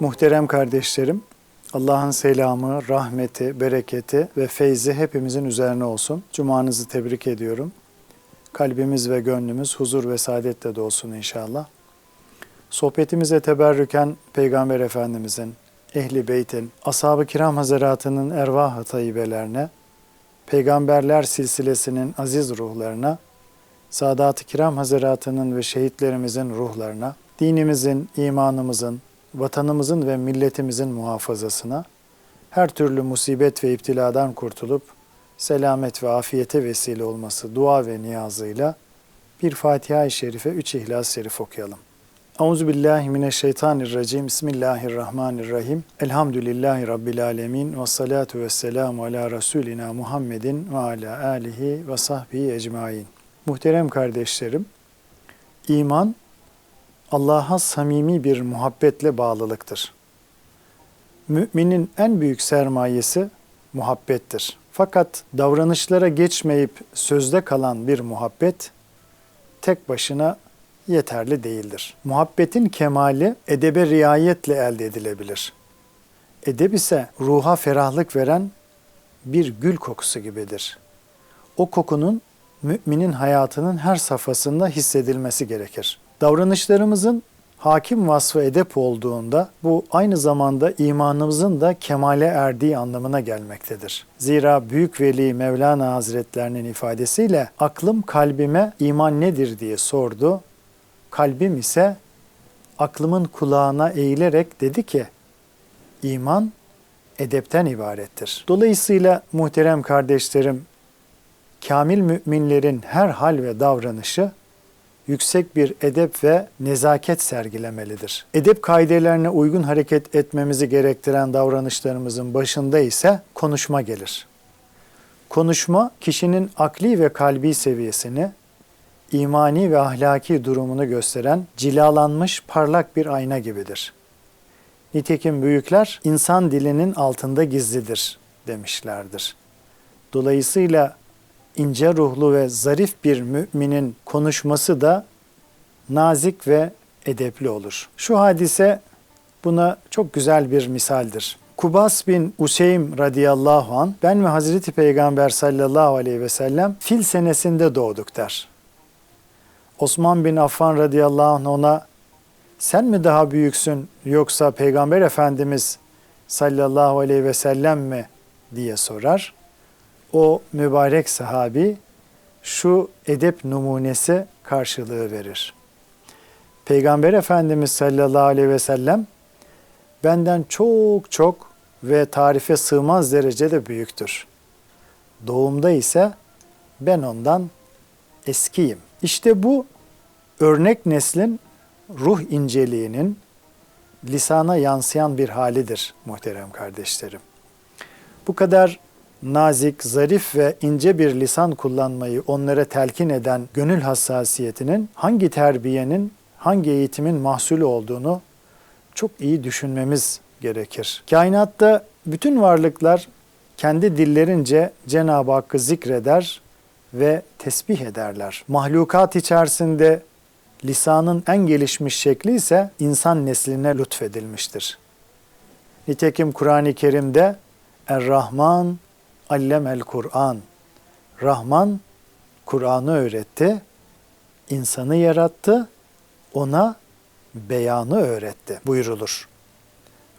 Muhterem kardeşlerim, Allah'ın selamı, rahmeti, bereketi ve feyzi hepimizin üzerine olsun. Cumanızı tebrik ediyorum. Kalbimiz ve gönlümüz huzur ve saadetle dolsun inşallah. Sohbetimize teberrüken Peygamber Efendimizin, Ehli Beyt'in, Ashab-ı Kiram Hazaratı'nın ervah-ı tayyibelerine, Peygamberler silsilesinin aziz ruhlarına, Sadat-ı Kiram Hazaratı'nın ve şehitlerimizin ruhlarına, dinimizin, imanımızın, vatanımızın ve milletimizin muhafazasına, her türlü musibet ve iptiladan kurtulup selamet ve afiyete vesile olması dua ve niyazıyla bir Fatiha-i Şerife, üç İhlas-ı Şerif okuyalım. Euzu billahi mineşşeytanirracim. Bismillahirrahmanirrahim. Elhamdülillahi rabbil alamin ve salatu vesselamu ala rasulina Muhammedin ve ala alihi ve sahbihi ecmaîn. Muhterem kardeşlerim, iman Allah'a samimi bir muhabbetle bağlılıktır. Müminin en büyük sermayesi muhabbettir. Fakat davranışlara geçmeyip sözde kalan bir muhabbet tek başına yeterli değildir. Muhabbetin kemali edebe riayetle elde edilebilir. Edeb ise ruha ferahlık veren bir gül kokusu gibidir. O kokunun müminin hayatının her safhasında hissedilmesi gerekir. Davranışlarımızın hakim vasfı edep olduğunda bu aynı zamanda imanımızın da kemale erdiği anlamına gelmektedir. Zira Büyük Veli Mevlana Hazretlerinin ifadesiyle aklım kalbime iman nedir diye sordu. Kalbim ise aklımın kulağına eğilerek dedi ki iman edepten ibarettir. Dolayısıyla muhterem kardeşlerim kamil müminlerin her hal ve davranışı yüksek bir edep ve nezaket sergilemelidir. Edep kaidelerine uygun hareket etmemizi gerektiren davranışlarımızın başında ise konuşma gelir. Konuşma kişinin akli ve kalbi seviyesini, imani ve ahlaki durumunu gösteren cilalanmış parlak bir ayna gibidir. Nitekim büyükler insan dilinin altında gizlidir demişlerdir. Dolayısıyla ince ruhlu ve zarif bir müminin konuşması da nazik ve edepli olur. Şu hadise buna çok güzel bir misaldir. Kubas bin Useym radıyallahu an ben ve Hazreti Peygamber sallallahu aleyhi ve sellem fil senesinde doğduk der. Osman bin Affan radıyallahu anh ona sen mi daha büyüksün yoksa Peygamber Efendimiz sallallahu aleyhi ve sellem mi diye sorar o mübarek sahabi şu edep numunesi karşılığı verir. Peygamber Efendimiz sallallahu aleyhi ve sellem benden çok çok ve tarife sığmaz derecede büyüktür. Doğumda ise ben ondan eskiyim. İşte bu örnek neslin ruh inceliğinin lisana yansıyan bir halidir muhterem kardeşlerim. Bu kadar nazik, zarif ve ince bir lisan kullanmayı onlara telkin eden gönül hassasiyetinin hangi terbiyenin, hangi eğitimin mahsulü olduğunu çok iyi düşünmemiz gerekir. Kainatta bütün varlıklar kendi dillerince Cenab-ı Hakk'ı zikreder ve tesbih ederler. Mahlukat içerisinde lisanın en gelişmiş şekli ise insan nesline lütfedilmiştir. Nitekim Kur'an-ı Kerim'de Er-Rahman allemel Kur'an. Rahman Kur'an'ı öğretti, insanı yarattı, ona beyanı öğretti buyurulur.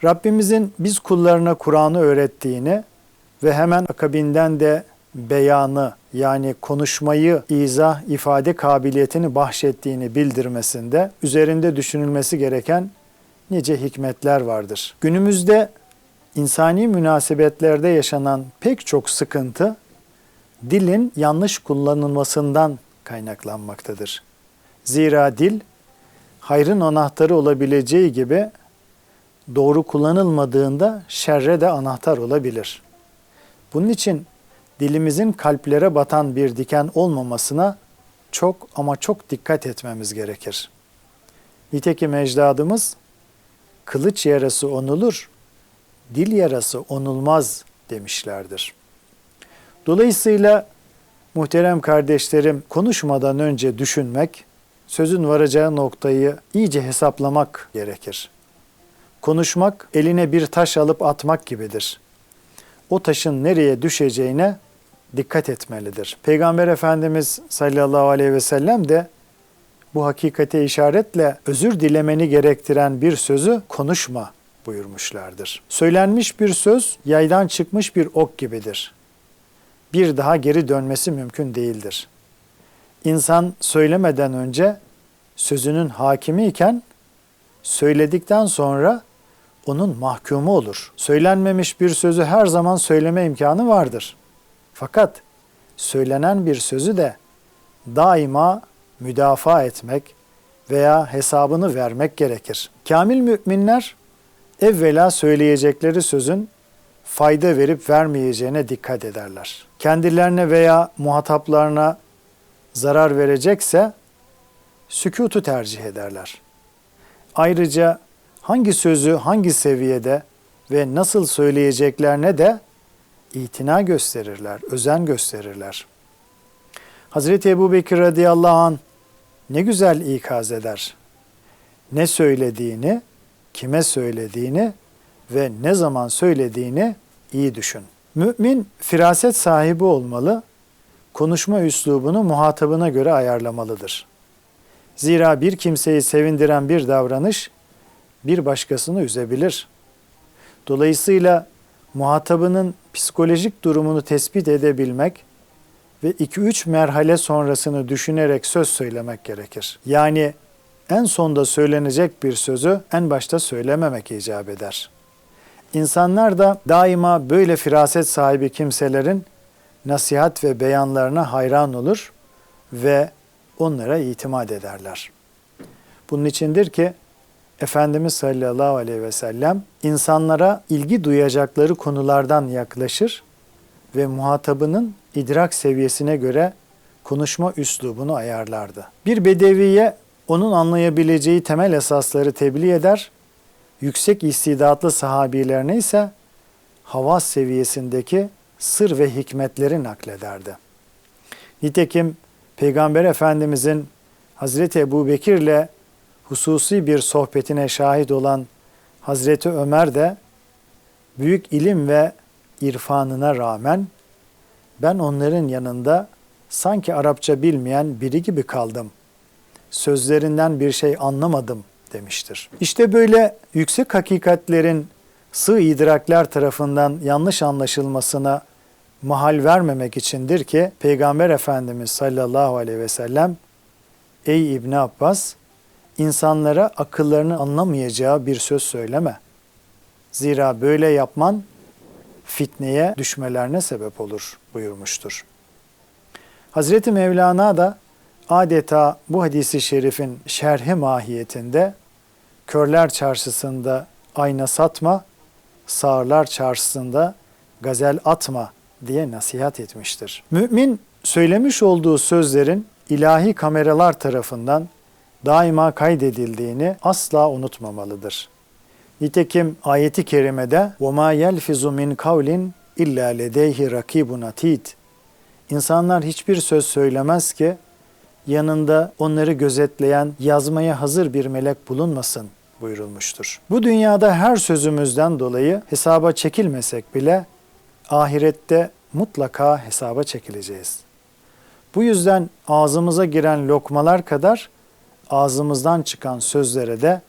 Rabbimizin biz kullarına Kur'an'ı öğrettiğini ve hemen akabinden de beyanı yani konuşmayı, izah, ifade kabiliyetini bahşettiğini bildirmesinde üzerinde düşünülmesi gereken nice hikmetler vardır. Günümüzde insani münasebetlerde yaşanan pek çok sıkıntı dilin yanlış kullanılmasından kaynaklanmaktadır. Zira dil hayrın anahtarı olabileceği gibi doğru kullanılmadığında şerre de anahtar olabilir. Bunun için dilimizin kalplere batan bir diken olmamasına çok ama çok dikkat etmemiz gerekir. Nitekim ecdadımız kılıç yarası onulur, dil yarası onulmaz demişlerdir. Dolayısıyla muhterem kardeşlerim konuşmadan önce düşünmek, sözün varacağı noktayı iyice hesaplamak gerekir. Konuşmak eline bir taş alıp atmak gibidir. O taşın nereye düşeceğine dikkat etmelidir. Peygamber Efendimiz sallallahu aleyhi ve sellem de bu hakikate işaretle özür dilemeni gerektiren bir sözü konuşma buyurmuşlardır. Söylenmiş bir söz yaydan çıkmış bir ok gibidir. Bir daha geri dönmesi mümkün değildir. İnsan söylemeden önce sözünün hakimi iken söyledikten sonra onun mahkumu olur. Söylenmemiş bir sözü her zaman söyleme imkanı vardır. Fakat söylenen bir sözü de daima müdafaa etmek veya hesabını vermek gerekir. Kamil müminler evvela söyleyecekleri sözün fayda verip vermeyeceğine dikkat ederler. Kendilerine veya muhataplarına zarar verecekse sükutu tercih ederler. Ayrıca hangi sözü hangi seviyede ve nasıl söyleyeceklerine de itina gösterirler, özen gösterirler. Hazreti Ebu Bekir radıyallahu an ne güzel ikaz eder. Ne söylediğini, kime söylediğini ve ne zaman söylediğini iyi düşün. Mümin firaset sahibi olmalı, konuşma üslubunu muhatabına göre ayarlamalıdır. Zira bir kimseyi sevindiren bir davranış bir başkasını üzebilir. Dolayısıyla muhatabının psikolojik durumunu tespit edebilmek ve 2-3 merhale sonrasını düşünerek söz söylemek gerekir. Yani en sonda söylenecek bir sözü en başta söylememek icap eder. İnsanlar da daima böyle firaset sahibi kimselerin nasihat ve beyanlarına hayran olur ve onlara itimat ederler. Bunun içindir ki Efendimiz sallallahu aleyhi ve sellem insanlara ilgi duyacakları konulardan yaklaşır ve muhatabının idrak seviyesine göre konuşma üslubunu ayarlardı. Bir bedeviye onun anlayabileceği temel esasları tebliğ eder, yüksek istidatlı sahabilerine ise havas seviyesindeki sır ve hikmetleri naklederdi. Nitekim Peygamber Efendimizin Hazreti Ebu Bekir'le hususi bir sohbetine şahit olan Hazreti Ömer de büyük ilim ve irfanına rağmen ben onların yanında sanki Arapça bilmeyen biri gibi kaldım. Sözlerinden bir şey anlamadım demiştir. İşte böyle yüksek hakikatlerin sığ idrakler tarafından yanlış anlaşılmasına mahal vermemek içindir ki Peygamber Efendimiz sallallahu aleyhi ve sellem Ey İbn Abbas insanlara akıllarını anlamayacağı bir söz söyleme. Zira böyle yapman fitneye düşmelerine sebep olur buyurmuştur. Hazreti Mevlana da adeta bu hadisi şerifin şerhi mahiyetinde körler çarşısında ayna satma, sağırlar çarşısında gazel atma diye nasihat etmiştir. Mümin söylemiş olduğu sözlerin ilahi kameralar tarafından daima kaydedildiğini asla unutmamalıdır. Nitekim ayeti kerimede وَمَا يَلْفِزُ مِنْ قَوْلٍ اِلَّا لَدَيْهِ رَكِيبٌ atid. İnsanlar hiçbir söz söylemez ki yanında onları gözetleyen, yazmaya hazır bir melek bulunmasın buyurulmuştur. Bu dünyada her sözümüzden dolayı hesaba çekilmesek bile ahirette mutlaka hesaba çekileceğiz. Bu yüzden ağzımıza giren lokmalar kadar ağzımızdan çıkan sözlere de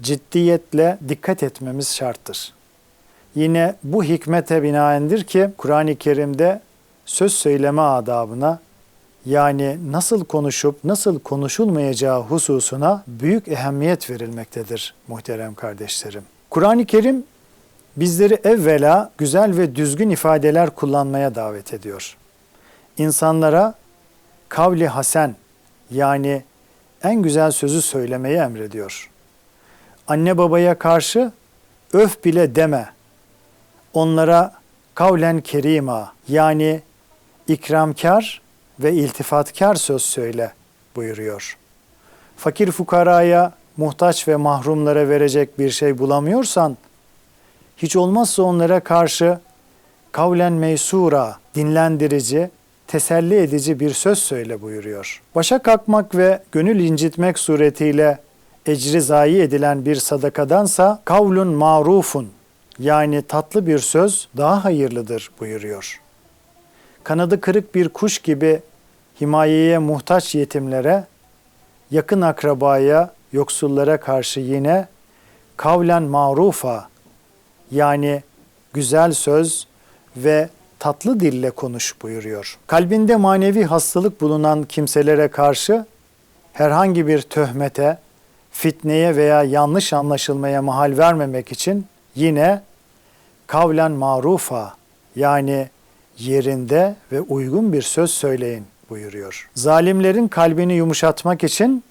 ciddiyetle dikkat etmemiz şarttır. Yine bu hikmete binaendir ki Kur'an-ı Kerim'de söz söyleme adabına yani nasıl konuşup nasıl konuşulmayacağı hususuna büyük ehemmiyet verilmektedir muhterem kardeşlerim. Kur'an-ı Kerim bizleri evvela güzel ve düzgün ifadeler kullanmaya davet ediyor. İnsanlara kavli hasen yani en güzel sözü söylemeyi emrediyor. Anne babaya karşı öf bile deme. Onlara kavlen kerima yani ikramkar ve iltifatkar söz söyle buyuruyor. Fakir fukaraya, muhtaç ve mahrumlara verecek bir şey bulamıyorsan, hiç olmazsa onlara karşı kavlen meysura, dinlendirici, teselli edici bir söz söyle buyuruyor. Başa kalkmak ve gönül incitmek suretiyle ecri zayi edilen bir sadakadansa kavlun marufun yani tatlı bir söz daha hayırlıdır buyuruyor. Kanadı kırık bir kuş gibi himayeye muhtaç yetimlere, yakın akrabaya, yoksullara karşı yine kavlen marufa yani güzel söz ve tatlı dille konuş buyuruyor. Kalbinde manevi hastalık bulunan kimselere karşı herhangi bir töhmete, fitneye veya yanlış anlaşılmaya mahal vermemek için yine kavlen marufa yani yerinde ve uygun bir söz söyleyin buyuruyor. Zalimlerin kalbini yumuşatmak için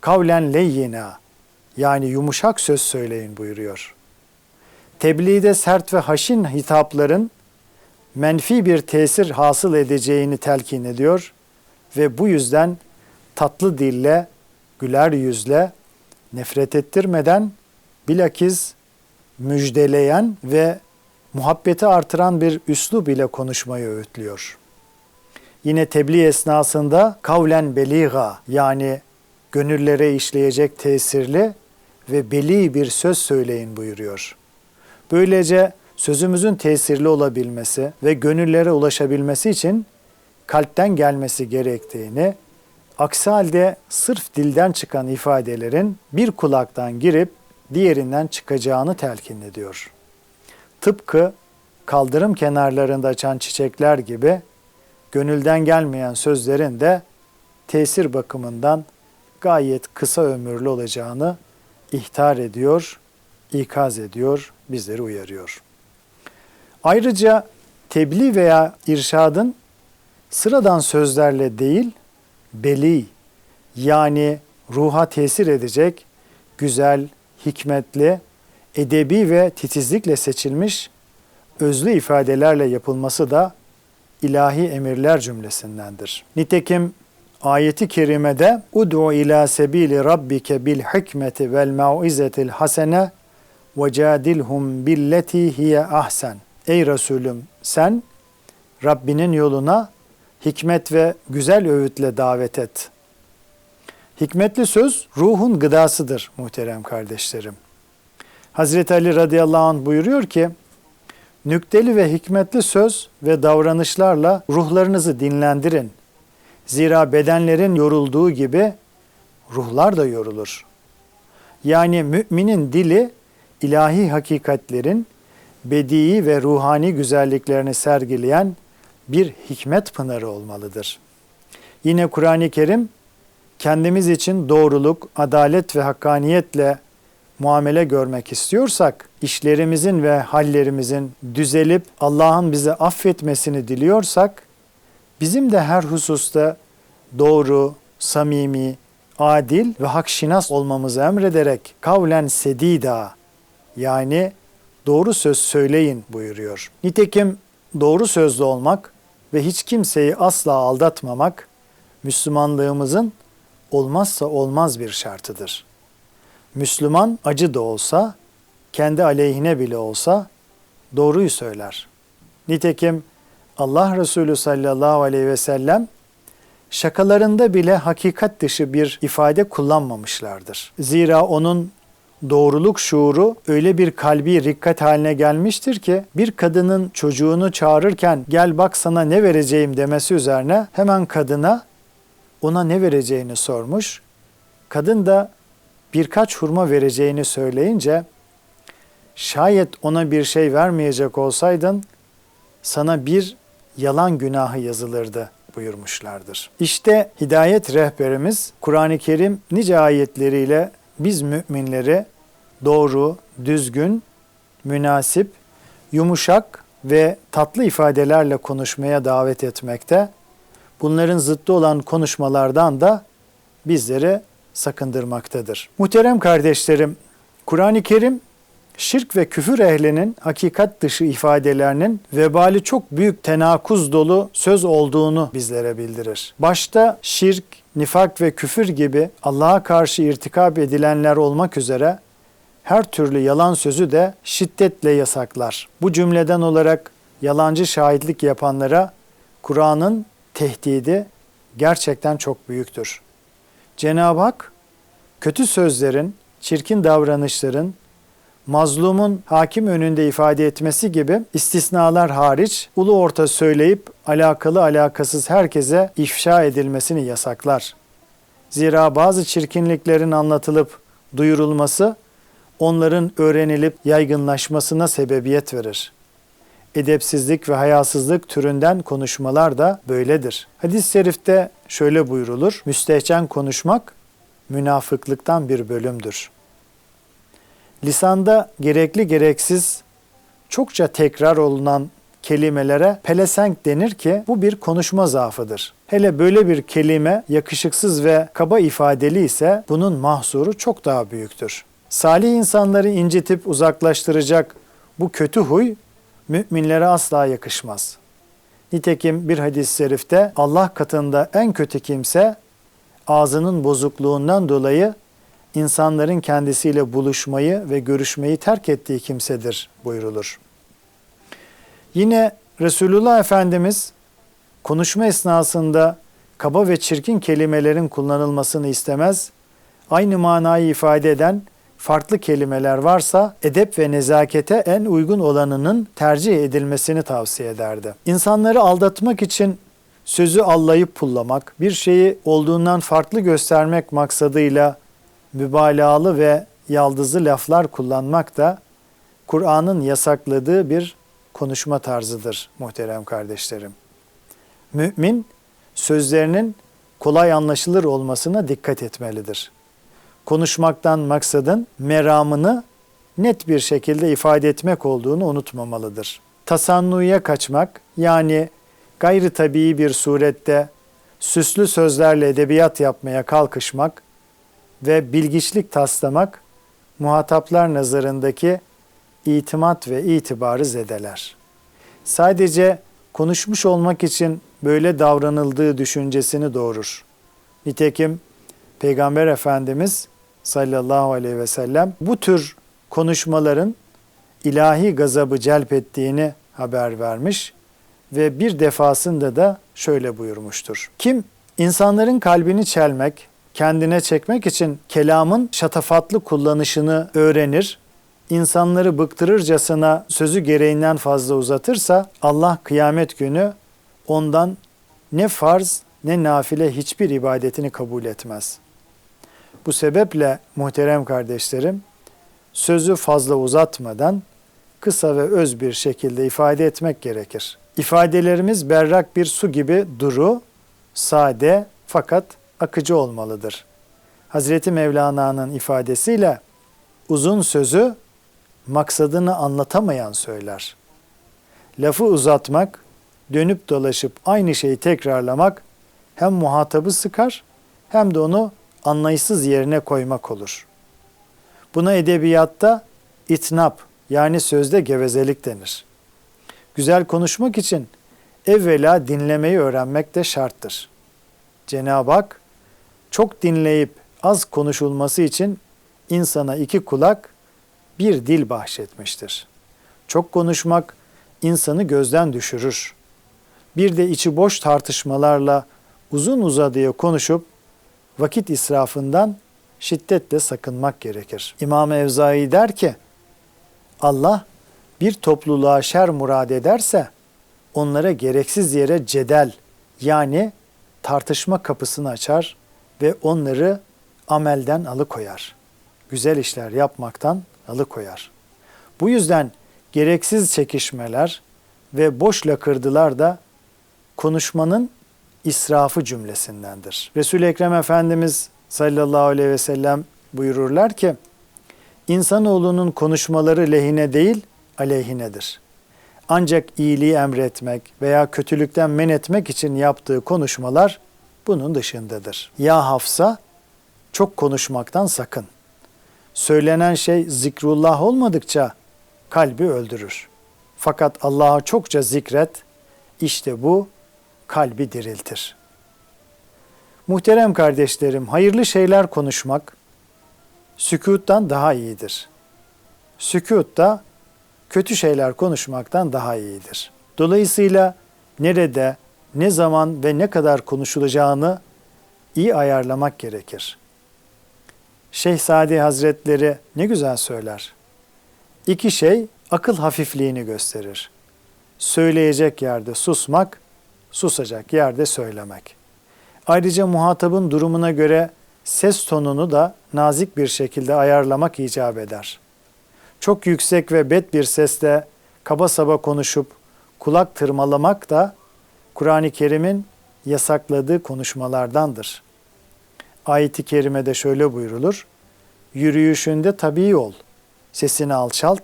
kavlen leyyina yani yumuşak söz söyleyin buyuruyor. Tebliğde sert ve haşin hitapların menfi bir tesir hasıl edeceğini telkin ediyor ve bu yüzden tatlı dille, güler yüzle, nefret ettirmeden bilakis müjdeleyen ve muhabbeti artıran bir üslub ile konuşmayı öğütlüyor. Yine tebliğ esnasında kavlen beliga yani gönüllere işleyecek tesirli ve beli bir söz söyleyin buyuruyor. Böylece sözümüzün tesirli olabilmesi ve gönüllere ulaşabilmesi için kalpten gelmesi gerektiğini, aksi halde sırf dilden çıkan ifadelerin bir kulaktan girip diğerinden çıkacağını telkin ediyor. Tıpkı kaldırım kenarlarında açan çiçekler gibi gönülden gelmeyen sözlerin de tesir bakımından gayet kısa ömürlü olacağını ihtar ediyor, ikaz ediyor, bizleri uyarıyor. Ayrıca tebliğ veya irşadın sıradan sözlerle değil, beli yani ruha tesir edecek güzel, hikmetli, edebi ve titizlikle seçilmiş özlü ifadelerle yapılması da ilahi emirler cümlesindendir. Nitekim ayeti kerimede Ud'u ila sebili rabbike bil hikmeti vel mauizetil hasene ve cadilhum billeti hiye ahsen. Ey Resulüm sen Rabbinin yoluna hikmet ve güzel öğütle davet et. Hikmetli söz ruhun gıdasıdır muhterem kardeşlerim. Hazreti Ali radıyallahu anh buyuruyor ki, nükteli ve hikmetli söz ve davranışlarla ruhlarınızı dinlendirin. Zira bedenlerin yorulduğu gibi ruhlar da yorulur. Yani müminin dili ilahi hakikatlerin bedii ve ruhani güzelliklerini sergileyen bir hikmet pınarı olmalıdır. Yine Kur'an-ı Kerim kendimiz için doğruluk, adalet ve hakkaniyetle muamele görmek istiyorsak, işlerimizin ve hallerimizin düzelip Allah'ın bize affetmesini diliyorsak, bizim de her hususta doğru, samimi, adil ve hakşinas olmamızı emrederek kavlen sedida yani doğru söz söyleyin buyuruyor. Nitekim doğru sözlü olmak ve hiç kimseyi asla aldatmamak Müslümanlığımızın olmazsa olmaz bir şartıdır. Müslüman acı da olsa, kendi aleyhine bile olsa doğruyu söyler. Nitekim Allah Resulü sallallahu aleyhi ve sellem şakalarında bile hakikat dışı bir ifade kullanmamışlardır. Zira onun doğruluk şuuru öyle bir kalbi rikkat haline gelmiştir ki bir kadının çocuğunu çağırırken gel bak sana ne vereceğim demesi üzerine hemen kadına ona ne vereceğini sormuş. Kadın da birkaç hurma vereceğini söyleyince şayet ona bir şey vermeyecek olsaydın sana bir yalan günahı yazılırdı buyurmuşlardır. İşte hidayet rehberimiz Kur'an-ı Kerim nice ayetleriyle biz müminleri doğru, düzgün, münasip, yumuşak ve tatlı ifadelerle konuşmaya davet etmekte. Bunların zıttı olan konuşmalardan da bizleri sakındırmaktadır. Muhterem kardeşlerim, Kur'an-ı Kerim şirk ve küfür ehlinin hakikat dışı ifadelerinin vebali çok büyük tenakuz dolu söz olduğunu bizlere bildirir. Başta şirk, nifak ve küfür gibi Allah'a karşı irtikap edilenler olmak üzere her türlü yalan sözü de şiddetle yasaklar. Bu cümleden olarak yalancı şahitlik yapanlara Kur'an'ın tehdidi gerçekten çok büyüktür. Cenab-ı Hak kötü sözlerin, çirkin davranışların, mazlumun hakim önünde ifade etmesi gibi istisnalar hariç ulu orta söyleyip alakalı alakasız herkese ifşa edilmesini yasaklar. Zira bazı çirkinliklerin anlatılıp duyurulması onların öğrenilip yaygınlaşmasına sebebiyet verir. Edepsizlik ve hayasızlık türünden konuşmalar da böyledir. Hadis-i şerifte şöyle buyrulur. Müstehcen konuşmak münafıklıktan bir bölümdür. Lisanda gerekli gereksiz çokça tekrar olunan kelimelere pelesenk denir ki bu bir konuşma zaafıdır. Hele böyle bir kelime yakışıksız ve kaba ifadeli ise bunun mahsuru çok daha büyüktür. Salih insanları incitip uzaklaştıracak bu kötü huy müminlere asla yakışmaz. Nitekim bir hadis-i şerifte Allah katında en kötü kimse ağzının bozukluğundan dolayı insanların kendisiyle buluşmayı ve görüşmeyi terk ettiği kimsedir buyrulur. Yine Resulullah Efendimiz konuşma esnasında kaba ve çirkin kelimelerin kullanılmasını istemez. Aynı manayı ifade eden farklı kelimeler varsa edep ve nezakete en uygun olanının tercih edilmesini tavsiye ederdi. İnsanları aldatmak için sözü allayıp pullamak, bir şeyi olduğundan farklı göstermek maksadıyla mübalağalı ve yaldızlı laflar kullanmak da Kur'an'ın yasakladığı bir konuşma tarzıdır muhterem kardeşlerim. Mümin sözlerinin kolay anlaşılır olmasına dikkat etmelidir. Konuşmaktan maksadın meramını net bir şekilde ifade etmek olduğunu unutmamalıdır. Tasannuya kaçmak yani gayri tabii bir surette süslü sözlerle edebiyat yapmaya kalkışmak ve bilgiçlik taslamak muhataplar nazarındaki itimat ve itibarı zedeler. Sadece konuşmuş olmak için böyle davranıldığı düşüncesini doğurur. Nitekim Peygamber Efendimiz sallallahu aleyhi ve sellem bu tür konuşmaların ilahi gazabı celp ettiğini haber vermiş ve bir defasında da şöyle buyurmuştur. Kim insanların kalbini çelmek, kendine çekmek için kelamın şatafatlı kullanışını öğrenir, insanları bıktırırcasına sözü gereğinden fazla uzatırsa Allah kıyamet günü ondan ne farz ne nafile hiçbir ibadetini kabul etmez. Bu sebeple muhterem kardeşlerim sözü fazla uzatmadan kısa ve öz bir şekilde ifade etmek gerekir. İfadelerimiz berrak bir su gibi duru, sade fakat akıcı olmalıdır. Hazreti Mevlana'nın ifadesiyle uzun sözü maksadını anlatamayan söyler. Lafı uzatmak, dönüp dolaşıp aynı şeyi tekrarlamak hem muhatabı sıkar hem de onu anlayışsız yerine koymak olur. Buna edebiyatta itnap yani sözde gevezelik denir. Güzel konuşmak için evvela dinlemeyi öğrenmek de şarttır. Cenab-ı Hak çok dinleyip az konuşulması için insana iki kulak, bir dil bahşetmiştir. Çok konuşmak insanı gözden düşürür. Bir de içi boş tartışmalarla uzun uzadıya konuşup vakit israfından şiddetle sakınmak gerekir. İmam Evzai der ki, Allah bir topluluğa şer murad ederse onlara gereksiz yere cedel yani tartışma kapısını açar ve onları amelden alıkoyar. Güzel işler yapmaktan alıkoyar. Bu yüzden gereksiz çekişmeler ve boş lakırdılar da konuşmanın israfı cümlesindendir. Resul Ekrem Efendimiz sallallahu aleyhi ve sellem buyururlar ki insanoğlunun konuşmaları lehine değil aleyhinedir. Ancak iyiliği emretmek veya kötülükten men etmek için yaptığı konuşmalar bunun dışındadır. Ya Hafsa çok konuşmaktan sakın. Söylenen şey zikrullah olmadıkça kalbi öldürür. Fakat Allah'a çokça zikret, işte bu kalbi diriltir. Muhterem kardeşlerim, hayırlı şeyler konuşmak sükuttan daha iyidir. Sükut da kötü şeyler konuşmaktan daha iyidir. Dolayısıyla nerede, ne zaman ve ne kadar konuşulacağını iyi ayarlamak gerekir. Şehzade Hazretleri ne güzel söyler. İki şey akıl hafifliğini gösterir. Söyleyecek yerde susmak, susacak yerde söylemek. Ayrıca muhatabın durumuna göre ses tonunu da nazik bir şekilde ayarlamak icap eder. Çok yüksek ve bet bir sesle kaba saba konuşup kulak tırmalamak da Kur'an-ı Kerim'in yasakladığı konuşmalardandır. Ayet-i kerimede şöyle buyrulur. Yürüyüşünde tabii ol. Sesini alçalt.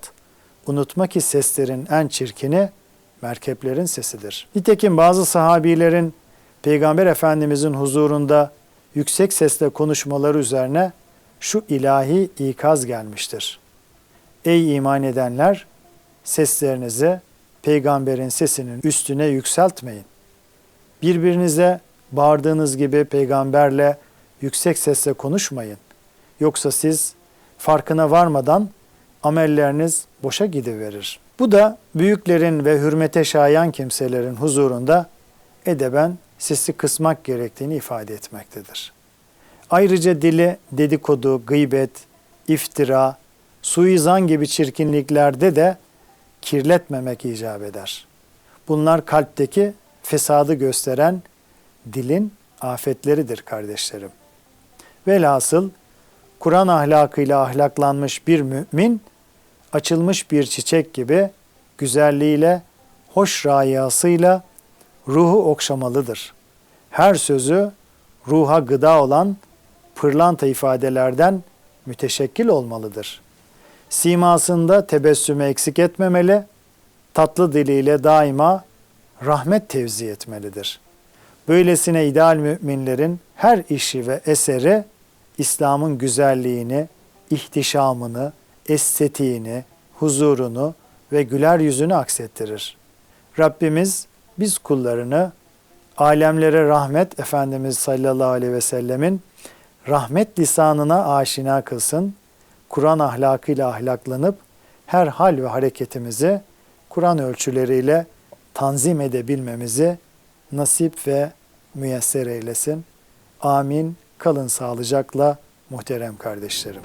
Unutma ki seslerin en çirkini merkeplerin sesidir. Nitekim bazı sahabilerin Peygamber Efendimizin huzurunda yüksek sesle konuşmaları üzerine şu ilahi ikaz gelmiştir. Ey iman edenler! Seslerinizi peygamberin sesinin üstüne yükseltmeyin. Birbirinize bağırdığınız gibi peygamberle yüksek sesle konuşmayın. Yoksa siz farkına varmadan amelleriniz boşa gidiverir. Bu da büyüklerin ve hürmete şayan kimselerin huzurunda edeben sesi kısmak gerektiğini ifade etmektedir. Ayrıca dili dedikodu, gıybet, iftira, suizan gibi çirkinliklerde de kirletmemek icap eder. Bunlar kalpteki fesadı gösteren dilin afetleridir kardeşlerim. Velhasıl Kur'an ahlakıyla ahlaklanmış bir mümin açılmış bir çiçek gibi güzelliğiyle, hoş rayasıyla ruhu okşamalıdır. Her sözü ruha gıda olan pırlanta ifadelerden müteşekkil olmalıdır. Simasında tebessümü eksik etmemeli, tatlı diliyle daima rahmet tevzi etmelidir. Böylesine ideal müminlerin her işi ve eseri İslam'ın güzelliğini, ihtişamını, estetiğini, huzurunu ve güler yüzünü aksettirir. Rabbimiz biz kullarını alemlere rahmet Efendimiz sallallahu aleyhi ve sellemin rahmet lisanına aşina kılsın. Kur'an ahlakıyla ahlaklanıp her hal ve hareketimizi Kur'an ölçüleriyle tanzim edebilmemizi nasip ve müyesser eylesin. Amin. Kalın sağlıcakla muhterem kardeşlerim.